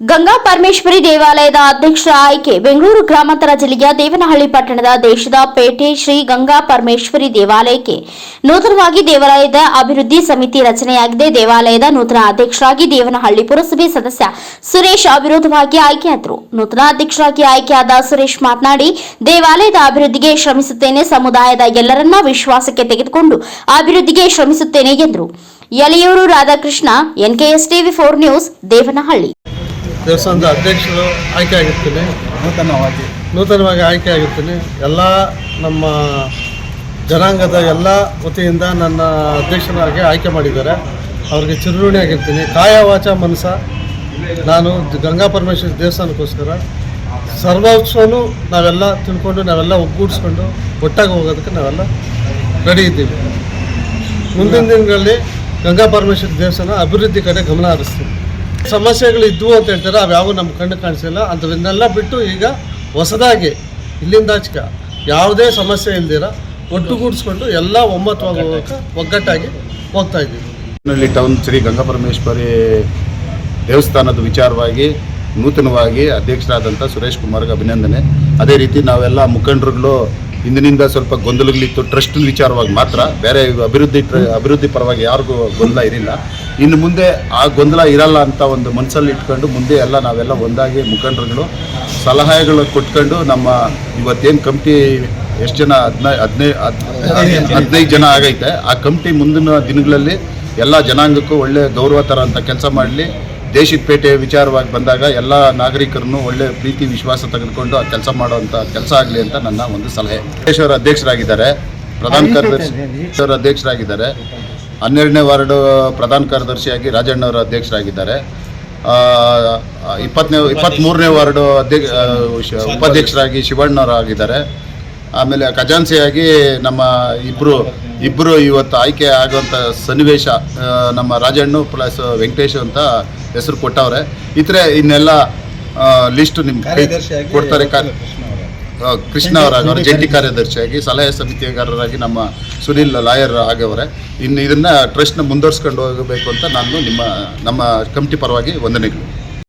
ಗಂಗಾ ಪರಮೇಶ್ವರಿ ದೇವಾಲಯದ ಅಧ್ಯಕ್ಷರ ಆಯ್ಕೆ, ಬೆಂಗಳೂರು ಗ್ರಾಮಾಂತರ ಜಿಲ್ಲೆಯ ದೇವನಹಳ್ಳಿ ಪಟ್ಟಣದ ದೇಶದ ಪೇಟೆ ಶ್ರೀ ಗಂಗಾ ಪರಮೇಶ್ವರಿ ದೇವಾಲಯಕ್ಕೆ ನೂತನವಾಗಿ ದೇವಾಲಯದ ಅಭಿವೃದ್ಧಿ ಸಮಿತಿ ರಚನೆಯಾಗಿದೆ. ದೇವಾಲಯದ ನೂತನ ಅಧ್ಯಕ್ಷರಾಗಿ ದೇವನಹಳ್ಳಿ ಪುರಸಭೆ ಸದಸ್ಯ ಸುರೇಶ್ ಅವಿರೋಧವಾಗಿ ಆಯ್ಕೆಯಾದರು. ನೂತನ ಅಧ್ಯಕ್ಷರಾಗಿ ಆಯ್ಕೆಯಾದ ಸುರೇಶ್ ಮಾತನಾಡಿ, ದೇವಾಲಯದ ಅಭಿವೃದ್ಧಿಗೆ ಶ್ರಮಿಸುತ್ತೇನೆ, ಸಮುದಾಯದ ಎಲ್ಲರನ್ನ ವಿಶ್ವಾಸಕ್ಕೆ ತೆಗೆದುಕೊಂಡು ಅಭಿವೃದ್ಧಿಗೆ ಶ್ರಮಿಸುತ್ತೇನೆ, ಎಂದರು. Yaliyur Radhakrishna NKS TV four news, Devanahalli. ದೇವಸ್ಥಾನದ ಅಧ್ಯಕ್ಷರು ಆಯ್ಕೆ ಆಗಿರ್ತೀನಿ. ನೂತನವಾಗಿ. ನೂತನವಾಗಿ ಆಯ್ಕೆ ಆಗಿರ್ತೀನಿ. ಎಲ್ಲ ನಮ್ಮ ಜನಾಂಗದ ಎಲ್ಲ ವತಿಯಿಂದ ನನ್ನ ಅಧ್ಯಕ್ಷರಾಗಿ ಆಯ್ಕೆ ಮಾಡಿದ್ದಾರೆ. ಅವ್ರಿಗೆ ಚಿರುಣಿ ಆಗಿರ್ತೀನಿ. ಕಾಯ ವಾಚ ಮನಸ ನಾನು ಗಂಗಾ ಪರಮೇಶ್ವರಿ ದೇವಸ್ಥಾನಕ್ಕೋಸ್ಕರ ಸರ್ವೋತ್ಸವನು ನಾವೆಲ್ಲ ತಿಳ್ಕೊಂಡು ನಾವೆಲ್ಲ ಒಗ್ಗೂಡಿಸ್ಕೊಂಡು ಒಟ್ಟಾಗಿ ಹೋಗೋದಕ್ಕೆ ನಾವೆಲ್ಲ ರೆಡಿ ಇದ್ದೀವಿ. ಮುಂದಿನ ದಿನಗಳಲ್ಲಿ ಗಂಗಾ ಪರಮೇಶ್ವರಿ ದೇವಸ್ಥಾನ ಅಭಿವೃದ್ಧಿ ಕಡೆ ಗಮನ ಹರಿಸ್ತೀವಿ ಸಮಸ್ಯೆಗಳು ಇದ್ವು ಅಂತ ಹೇಳ್ತಾರೆ, ಅವು ನಮ್ಮ ಕಣ್ಣು ಕಾಣಿಸಿಲ್ಲ. ಅಂಥವನ್ನೆಲ್ಲ ಬಿಟ್ಟು ಈಗ ಹೊಸದಾಗಿ, ಇಲ್ಲಿಂದ ಆಚಕ ಯಾವುದೇ ಸಮಸ್ಯೆ ಇಲ್ದಿರ ಒಟ್ಟುಗೂಡಿಸ್ಕೊಂಡು ಎಲ್ಲ ಒಮ್ಮತವಾಗಿ ಒಗ್ಗಟ್ಟಾಗಿ ಹೋಗ್ತಾ ಇದ್ದೀವಿ. ಟೌನ್ ಶ್ರೀ ಗಂಗಾಪರಮೇಶ್ವರಿ ದೇವಸ್ಥಾನದ ವಿಚಾರವಾಗಿ ನೂತನವಾಗಿ ಅಧ್ಯಕ್ಷರಾದಂಥ ಸುರೇಶ್ ಕುಮಾರ್ಗೆ ಅಭಿನಂದನೆ. ಅದೇ ರೀತಿ ನಾವೆಲ್ಲ ಮುಖಂಡರುಗಳು ಇಂದಿನಿಂದ ಸ್ವಲ್ಪ ಗೊಂದಲಗಳಿತ್ತು. ಟ್ರಸ್ಟ್ ವಿಚಾರವಾಗಿ ಮಾತ್ರ, ಬೇರೆ ಅಭಿವೃದ್ಧಿ ಅಭಿವೃದ್ಧಿ ಪರವಾಗಿ ಯಾರಿಗೂ ಗೊಂದಲ ಇರಲಿಲ್ಲ ಇನ್ನು ಮುಂದೆ ಆ ಗೊಂದಲ ಇರಲ್ಲ ಅಂತ ಒಂದು ಮನಸ್ಸಲ್ಲಿ ಇಟ್ಕೊಂಡು ಮುಂದೆ ಎಲ್ಲ ನಾವೆಲ್ಲ ಒಂದಾಗಿ ಮುಖಂಡರುಗಳು ಸಲಹೆಗಳು ಕೊಟ್ಕೊಂಡು ನಮ್ಮ ಇವತ್ತೇನು ಕಮಿಟಿ ಎಷ್ಟು ಜನ ಹದಿನೈ ಹದಿನೈ ಹದಿನೈದು ಜನ ಆಗೈತೆ, ಆ ಕಮಿಟಿ ಮುಂದಿನ ದಿನಗಳಲ್ಲಿ ಎಲ್ಲ ಜನಾಂಗಕ್ಕೂ ಒಳ್ಳೆ ಗೌರವ ಥರ ಅಂತ ಕೆಲಸ ಮಾಡಲಿ. ದೇಶದ ಪೇಟೆ ವಿಚಾರವಾಗಿ ಬಂದಾಗ ಎಲ್ಲ ನಾಗರಿಕರನ್ನು ಒಳ್ಳೆ ಪ್ರೀತಿ, ವಿಶ್ವಾಸ ತೆಗೆದುಕೊಂಡು ಆ ಕೆಲಸ ಮಾಡುವಂಥ ಕೆಲಸ ಆಗಲಿ ಅಂತ ನನ್ನ ಒಂದು ಸಲಹೆ. ದೇಶವರ ಅಧ್ಯಕ್ಷರಾಗಿದ್ದಾರೆ. ಪ್ರಧಾನ ಕಾರ್ಯದರ್ಶಿ ಅಧ್ಯಕ್ಷರಾಗಿದ್ದಾರೆ. ಹನ್ನೆರಡನೇ ವಾರ್ಡು ಪ್ರಧಾನ ಕಾರ್ಯದರ್ಶಿಯಾಗಿ ರಾಜಣ್ಣವರ ಅಧ್ಯಕ್ಷರಾಗಿದ್ದಾರೆ. ಇಪ್ಪತ್ತನೇ ಇಪ್ಪತ್ತ್ಮೂರನೇ ವಾರ್ಡು ಅಧ್ಯಕ್ಷ ಉಪಾಧ್ಯಕ್ಷರಾಗಿ ಶಿವಣ್ಣವರಾಗಿದ್ದಾರೆ. ಆಮೇಲೆ ಖಜಾನ್ಸಿಯಾಗಿ ನಮ್ಮ ಇಬ್ಬರು ಇಬ್ಬರು ಇವತ್ತು ಆಯ್ಕೆ ಆಗುವಂಥ ಸನ್ನಿವೇಶ ನಮ್ಮ ರಾಜಣ್ಣು ಪ್ಲಸ್ ವೆಂಕಟೇಶ್ ಅಂತ ಹೆಸರು ಕೊಟ್ಟವ್ರೆ. ಇತರೆ ಇನ್ನೆಲ್ಲ ಲಿಸ್ಟ್ ನಿಮ್ಗೆ ಕೊಡ್ತಾರೆ. ಕೃಷ್ಣ ಅವರಾಗವ್ರೆ ಜಂಟಿ ಕಾರ್ಯದರ್ಶಿಯಾಗಿ ಸಲಹೆ ಸಮಿತಿಗಾರರಾಗಿ ನಮ್ಮ ಸುನಿಲ್ ಲಾಯರ್ ಆಗವರೆ. ಇನ್ನು ಇದನ್ನು ಟ್ರಸ್ಟ್ನ ಮುಂದುವರ್ಸ್ಕೊಂಡು ಹೋಗಬೇಕು ಅಂತ ನಾನು ನಿಮ್ಮ ನಮ್ಮ ಕಮಿಟಿ ಪರವಾಗಿ ವಂದನೆಗಳು.